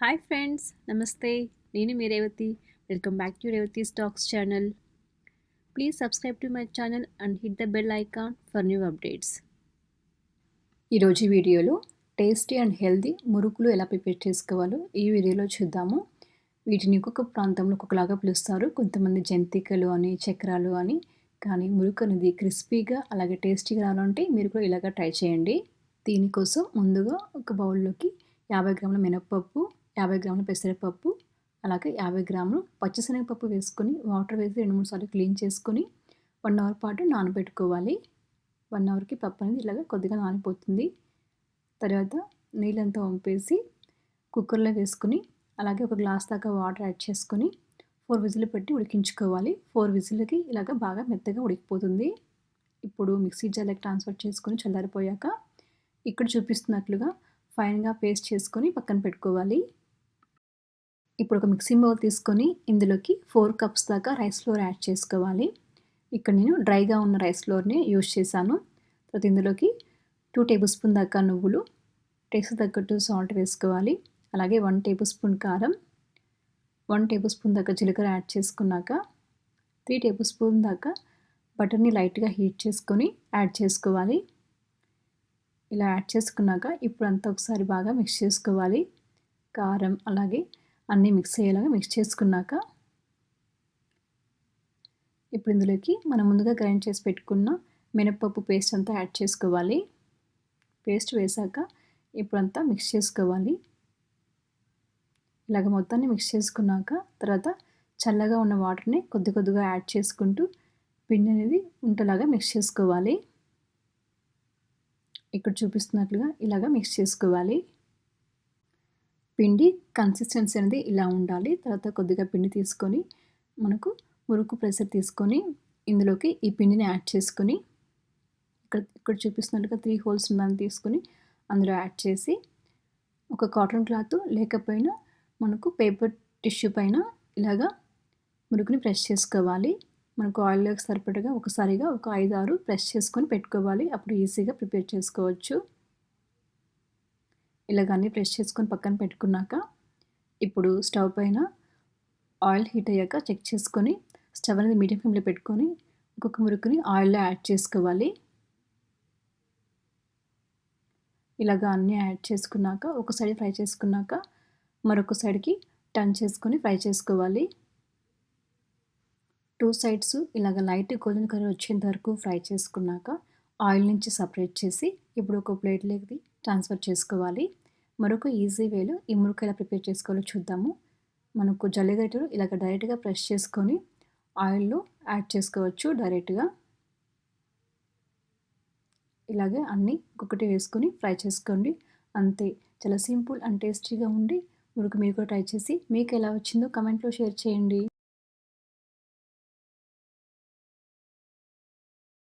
Hi friends నమస్తే. నేను మీ Revathi. Welcome back to Revathi stacks channel. Please subscribe to my channel and hit the bell icon for new updates. ఈరోజు వీడియోలో tasty and healthy మురుకులు ఎలా prepare చేసుకోవాలో ఈ వీడియోలో చూద్దాము. వీటిని ఒక్కొక్క ప్రాంతంలో ఒక్కొక్కలాగా పిలుస్తారు. కొంతమంది జంతికలు అని చక్రాలు అని కానీ మురుకు అనేది క్రిస్పీగా అలాగే టేస్టీగా రావాలంటే మీరు కూడా ఇలాగ ట్రై చేయండి. దీనికోసం ముందుగా ఒక బౌల్లోకి యాభై గ్రాముల మినప్పప్పు యాభై గ్రాముల పెసరపప్పు అలాగే యాభై గ్రాములు పచ్చిశనగపప్పు వేసుకొని వాటర్ వేసి రెండు మూడు సార్లు క్లీన్ చేసుకొని వన్ అవర్ పాటు నానబెట్టుకోవాలి. వన్ అవర్కి పప్పు అనేది ఇలాగ కొద్దిగా నానిపోతుంది. తర్వాత నీళ్ళంతా వంపేసి కుక్కర్లో వేసుకొని అలాగే ఒక గ్లాస్ దాకా వాటర్ యాడ్ చేసుకొని ఫోర్ విజిల్ పెట్టి ఉడికించుకోవాలి. ఫోర్ విజిల్కి ఇలాగ బాగా మెత్తగా ఉడికిపోతుంది. ఇప్పుడు మిక్సీ జార్లోకి ట్రాన్స్ఫర్ చేసుకొని చల్లారిపోయాక ఇక్కడ చూపిస్తున్నట్లుగా ఫైన్గా పేస్ట్ చేసుకొని పక్కన పెట్టుకోవాలి. ఇప్పుడు ఒక మిక్సింగ్ బౌల్ తీసుకొని ఇందులోకి ఫోర్ కప్స్ దాకా రైస్ ఫ్లోర్ యాడ్ చేసుకోవాలి. ఇక్కడ నేను డ్రైగా ఉన్న రైస్ ఫ్లోర్ని యూజ్ చేశాను. తర్వాత ఇందులోకి టూ టేబుల్ స్పూన్ దాకా నువ్వులు టేస్ట్ తగ్గట్టు సాల్ట్ వేసుకోవాలి. అలాగే వన్ టేబుల్ స్పూన్ కారం వన్ టేబుల్ స్పూన్ దాకా జీలకర్ర యాడ్ చేసుకున్నాక త్రీ టేబుల్ స్పూన్ దాకా బటర్ని లైట్గా హీట్ చేసుకొని యాడ్ చేసుకోవాలి. ఇలా యాడ్ చేసుకున్నాక ఇప్పుడు అంతా ఒకసారి బాగా మిక్స్ చేసుకోవాలి. కారం అలాగే అన్నీ మిక్స్ అయ్యేలాగా మిక్స్ చేసుకున్నాక ఇప్పుడు ఇందులోకి మనం ముందుగా గ్రైండ్ చేసి పెట్టుకున్న మినప్పప్పు పేస్ట్ అంతా యాడ్ చేసుకోవాలి. పేస్ట్ వేసాక ఇప్పుడంతా మిక్స్ చేసుకోవాలి. ఇలాగ మొత్తాన్ని మిక్స్ చేసుకున్నాక తర్వాత చల్లగా ఉన్న వాటర్ని కొద్ది కొద్దిగా యాడ్ చేసుకుంటూ పిండి అనేది ఉంటలాగా మిక్స్ చేసుకోవాలి. ఇక్కడ చూపిస్తున్నట్లుగా ఇలాగ మిక్స్ చేసుకోవాలి. పిండి కన్సిస్టెన్సీ అనేది ఇలా ఉండాలి. తర్వాత కొద్దిగా పిండి తీసుకొని మనకు మురుకు ప్రెషర్ తీసుకొని ఇందులోకి ఈ పిండిని యాడ్ చేసుకొని ఇక్కడ ఇక్కడ చూపిస్తున్నట్టుగా త్రీ హోల్స్ ఉందని తీసుకొని అందులో యాడ్ చేసి ఒక కాటన్ క్లాత్ లేకపోయినా మనకు పేపర్ టిష్యూ పైన ఇలాగా మురుకుని ప్రెస్ చేసుకోవాలి. మనకు ఆయిల్లోకి సరిపడగా ఒకసారిగా ఒక ఐదు ఆరు ప్రెస్ చేసుకొని పెట్టుకోవాలి. అప్పుడు ఈజీగా ప్రిపేర్ చేసుకోవచ్చు. ఇలాగన్నీ ప్రెస్ చేసుకొని పక్కన పెట్టుకున్నాక ఇప్పుడు స్టవ్ పైన ఆయిల్ హీట్ అయ్యాక చెక్ చేసుకొని స్టవ్ అనేది మీడియం ఫ్లేమ్లో పెట్టుకొని ఒక్కొక్క మురుకుని ఆయిల్లో యాడ్ చేసుకోవాలి. ఇలాగ అన్నీ యాడ్ చేసుకున్నాక ఒక సైడ్ ఫ్రై చేసుకున్నాక మరొక సైడ్కి టర్న్ చేసుకొని ఫ్రై చేసుకోవాలి. టూ సైడ్స్ ఇలాగ లైట్ గోల్డెన్ కలర్ వచ్చేంత వరకు ఫ్రై చేసుకున్నాక ఆయిల్ నుంచి సపరేట్ చేసి ఇప్పుడు ఒక ప్లేట్లోకి ట్రాన్స్ఫర్ చేసుకోవాలి. మరొక ఈజీ వేలో ఈ మురుకు ఎలా ప్రిపేర్ చేసుకోవాలో చూద్దాము. మనకు జల్లిగట్టలు ఇలాగ డైరెక్ట్గా ప్రెస్ చేసుకొని ఆయిల్లో యాడ్ చేసుకోవచ్చు డైరెక్ట్గా. ఇలాగే అన్నీ ఒక్కొక్కటి వేసుకొని ఫ్రై చేసుకోండి. అంతే. చాలా సింపుల్ అండ్ టేస్టీగా ఉండి మురుకు మీరు కూడా ట్రై చేసి మీకు ఎలా వచ్చిందో కమెంట్లో షేర్ చేయండి.